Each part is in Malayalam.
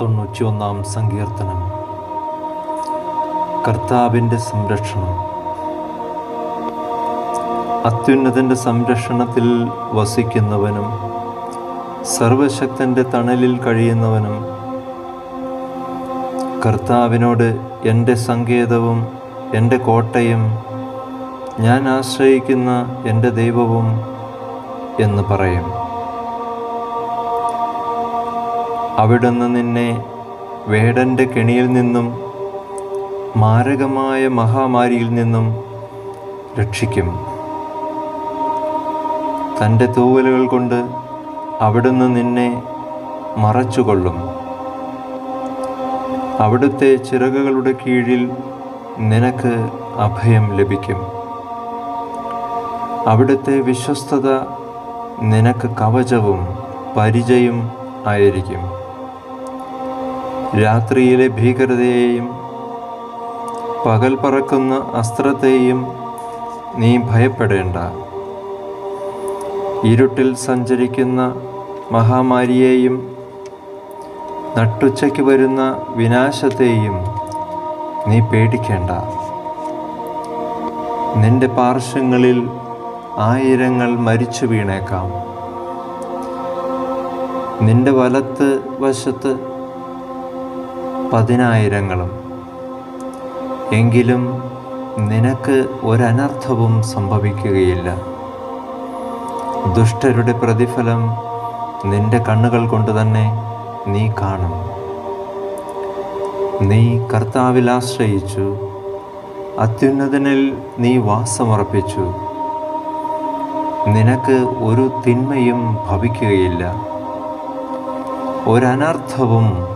തൊണ്ണൂറ്റിയൊന്നാം സങ്കീർത്തനം. കർത്താവിന്റെ സംരക്ഷണം. അത്യുന്നതന്റെ സംരക്ഷണത്തിൽ വസിക്കുന്നവനും സർവശക്തന്റെ തണലിൽ കഴിയുന്നവനും കർത്താവിനോട് എന്റെ സങ്കേതവും എന്റെ കോട്ടയും ഞാൻ ആശ്രയിക്കുന്ന എന്റെ ദൈവവും എന്ന് പറയും. അവിടുന്ന് നിന്നെ വേടന്റെ കെണിയിൽ നിന്നും മാരകമായ മഹാമാരിയിൽ നിന്നും രക്ഷിക്കും. തന്റെ തൂവലുകൾ കൊണ്ട് അവിടുന്ന് നിന്നെ മറച്ചുകൊള്ളും. അവിടുത്തെ ചിറകുകളുടെ കീഴിൽ നിനക്ക് അഭയം ലഭിക്കും. അവിടുത്തെ വിശ്വസ്തത നിനക്ക് കവചവും പരിചയും ആയിരിക്കും. രാത്രിയിലെ ഭീകരതയെയും പകൽ പറക്കുന്ന അസ്ത്രത്തെയും നീ ഭയപ്പെടേണ്ട. ഇരുട്ടിൽ സഞ്ചരിക്കുന്ന മഹാമാരിയെയും നട്ടുച്ചയ്ക്ക് വരുന്ന വിനാശത്തെയും നീ പേടിക്കേണ്ട. നിന്റെ പാർശ്വങ്ങളിൽ ആയിരങ്ങൾ മരിച്ചു വീണേക്കാം. നിന്റെ വലത്ത് വശത്ത് പതിനായിരങ്ങളും. എങ്കിലും നിനക്ക് ഒരനർത്ഥവും സംഭവിക്കുകയില്ല. ദുഷ്ടരുടെ പ്രതിഫലം നിന്റെ കണ്ണുകൾ കൊണ്ട് തന്നെ നീ കാണും. നീ കർത്താവിൽ ആശ്രയിച്ചു. അത്യുന്നതനിൽ നീ വാസമർപ്പിച്ചു നിനക്ക് ഒരു തിന്മയും ഭവിക്കുകയില്ല. ഒരനർത്ഥവും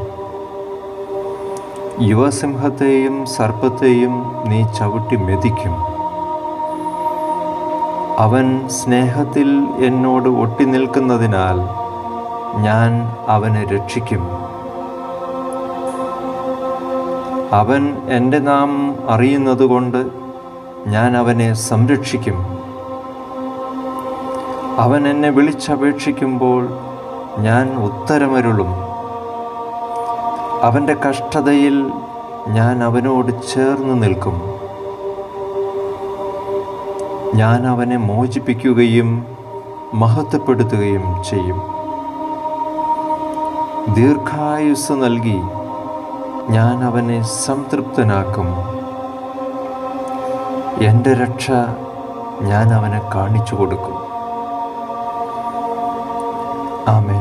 യുവസിംഹത്തെയും സർപ്പത്തെയും നീ ചവിട്ടി മെതിക്കും. അവൻ സ്നേഹത്തിൽ എന്നോട് ഒട്ടി നിൽക്കുന്നതിനാൽ ഞാൻ അവനെ രക്ഷിക്കും. അവൻ എന്റെ നാം അറിയുന്നതുകൊണ്ട് ഞാൻ അവനെ സംരക്ഷിക്കും. അവൻ എന്നെ വിളിച്ചപേക്ഷിക്കുമ്പോൾ ഞാൻ ഉത്തരമരുളും. അവന്റെ കഷ്ടതയിൽ ഞാൻ അവനോട് ചേർന്ന് നിൽക്കും. ഞാൻ അവനെ മോചിപ്പിക്കുകയും മഹത്വപ്പെടുത്തുകയും ചെയ്യും. ദീർഘായുസ് നൽകി ഞാൻ അവനെ സംതൃപ്തനാക്കും. എന്റെ രക്ഷ ഞാൻ അവനെ കാണിച്ചു കൊടുക്കും. ആമേ